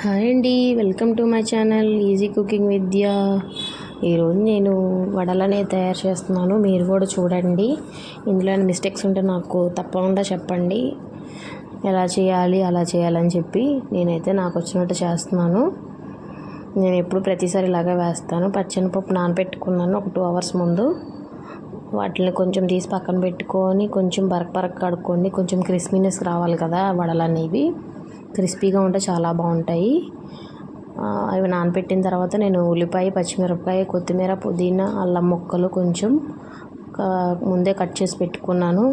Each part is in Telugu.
హాయ్ అండి welcome to my channel easy cooking Vidya ఈరోజు నేను వడలనే తయారు చేస్తున్నాను మీరు కూడా చూడండి. ఇందులో మిస్టేక్స్ ఉంటే నాకు తప్పకుండా చెప్పండి. ఎలా చేయాలి అలా చేయాలని చెప్పి నేనైతే నాకు వచ్చినట్టు చేస్తున్నాను. నేను ఎప్పుడు ప్రతిసారి ఇలాగే వేస్తాను. పచ్చనిపప్పు నానబెట్టుకున్నాను ఒక టూ అవర్స్ ముందు. వాటిని కొంచెం తీసి పక్కన పెట్టుకొని కొంచెం బరక్ బరక్ కడుక్కోండి కొంచెం క్రిస్పీనెస్ రావాలి కదా వడలు అనేవి. క్రిస్పీగా ఉంటే చాలా బాగుంటాయి. అవి నానబెట్టిన తర్వాత నేను ఉల్లిపాయ పచ్చిమిరపకాయ కొత్తిమీర పుదీనా అల్లం ముక్కలు కొంచెం ముందే కట్ చేసి పెట్టుకున్నాను.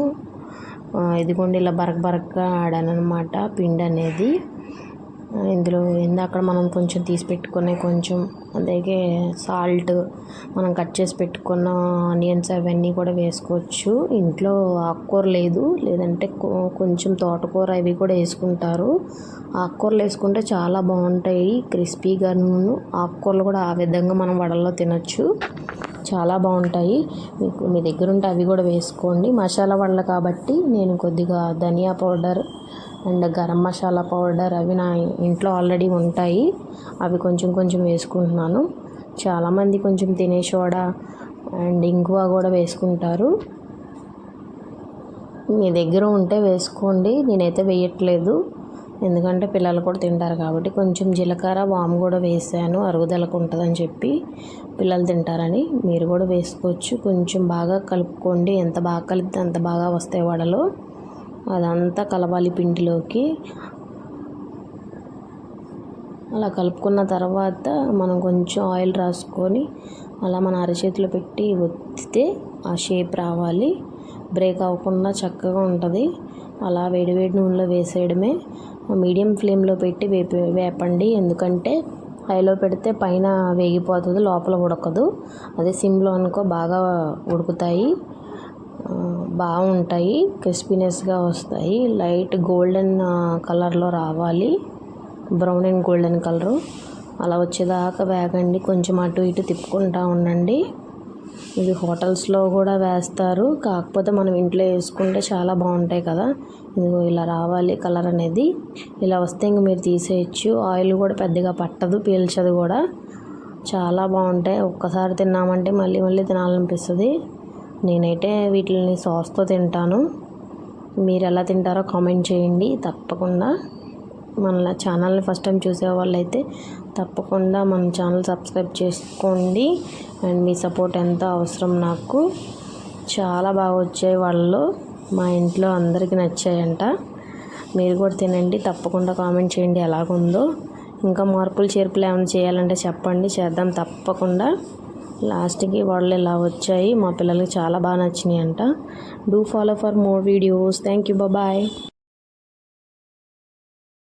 ఇదిగోండి ఇలా బరక బరకగా ఆడాను అనమాట పిండి అనేది ఇందులో ఇందాక మనం కొంచెం తీసి పెట్టుకునే కొంచెం అలాగే సాల్ట్ మనం కట్ చేసి పెట్టుకున్న ఆనియన్స్ అవన్నీ కూడా వేసుకోవచ్చు. ఇంట్లో ఆకుకూర లేదు. లేదంటే కొంచెం తోటకూర అవి కూడా వేసుకుంటారు. ఆకుకూరలు వేసుకుంటే చాలా బాగుంటాయి. క్రిస్పీగాను ఆకుకూరలు కూడా ఆ విధంగా మనం వడల్లో తినచ్చు. చాలా బాగుంటాయి. మీకు మీ దగ్గర ఉంటే అవి కూడా వేసుకోండి. మసాలా వడలు కాబట్టి నేను కొద్దిగా dhaniya powder and garam masala powder అవి నా ఇంట్లో ఆల్రెడీ ఉంటాయి. అవి కొంచెం కొంచెం వేసుకుంటున్నాను. చాలామంది కొంచెం తినే సోడా అండ్ ఇంగువ కూడా వేసుకుంటారు. మీ దగ్గర ఉంటే వేసుకోండి. నేనైతే వేయట్లేదు. ఎందుకంటే పిల్లలు కూడా తింటారు కాబట్టి కొంచెం జీలకర్ర వాము కూడా వేసాను. అరుగుదలకు ఉంటుందని చెప్పి పిల్లలు తింటారని మీరు కూడా వేసుకోవచ్చు. కొంచెం బాగా కలుపుకోండి. ఎంత బాగా కలిపితే అంత బాగా వస్తాయి వడలు. అదంతా కలవాలి పిండిలోకి. అలా కలుపుకున్న తర్వాత మనం కొంచెం ఆయిల్ రాసుకొని అలా మన అరచేతిలో పెట్టి ఒత్తితే ఆ షేప్ రావాలి. బ్రేక్ అవ్వకుండా చక్కగా ఉంటుంది. అలా వేడివేడి నూనెలో వేసేయడమే. మీడియం ఫ్లేమ్లో పెట్టి వేపి వేపండి. ఎందుకంటే హైలో పెడితే పైన వేగిపోతుంది లోపల ఉడకదు. అదే సిమ్లో అనుకో బాగా ఉడుకుతాయి. బాగుంటాయి క్రిస్పీనెస్గా వస్తాయి. లైట్ గోల్డెన్ కలర్లో రావాలి. Brown and golden colour. అలా వచ్చేదాకా వేగండి. కొంచెం అటు ఇటు తిప్పుకుంటూ ఉండండి. ఇది హోటల్స్లో కూడా వేస్తారు. కాకపోతే మనం ఇంట్లో వేసుకుంటే చాలా బాగుంటాయి కదా. ఇదిగో ఇలా రావాలి కలర్ అనేది. ఇలా వస్తే ఇంక మీరు తీసేయచ్చు. ఆయిల్ కూడా పెద్దగా పట్టదు పీల్చదు కూడా. చాలా బాగుంటాయి. ఒక్కసారి తిన్నామంటే మళ్ళీ మళ్ళీ తినాలనిపిస్తుంది. నేనైతే వీటిని సాస్తో తింటాను. మీరు ఎలా తింటారో కామెంట్ చేయండి. తప్పకుండా. మన ఛానల్ని ఫస్ట్ టైం చూసే వాళ్ళైతే తప్పకుండా మన ఛానల్ సబ్స్క్రైబ్ చేసుకోండి. అండ్ మీ సపోర్ట్ ఎంతో అవసరం నాకు. చాలా బాగా వచ్చాయి వాళ్ళు. మా ఇంట్లో అందరికీ నచ్చాయంట. మీరు కూడా తినండి. తప్పకుండా కామెంట్ చేయండి ఎలాగుందో. ఇంకా మార్పులు చేర్పులు ఏమైనా చేయాలంటే చెప్పండి. చేద్దాం తప్పకుండా. లాస్ట్కి వాళ్ళు ఇలా వచ్చాయి. మా పిల్లలకి చాలా బాగా నచ్చినాయి అంట do follow for more videos. Thank you bye.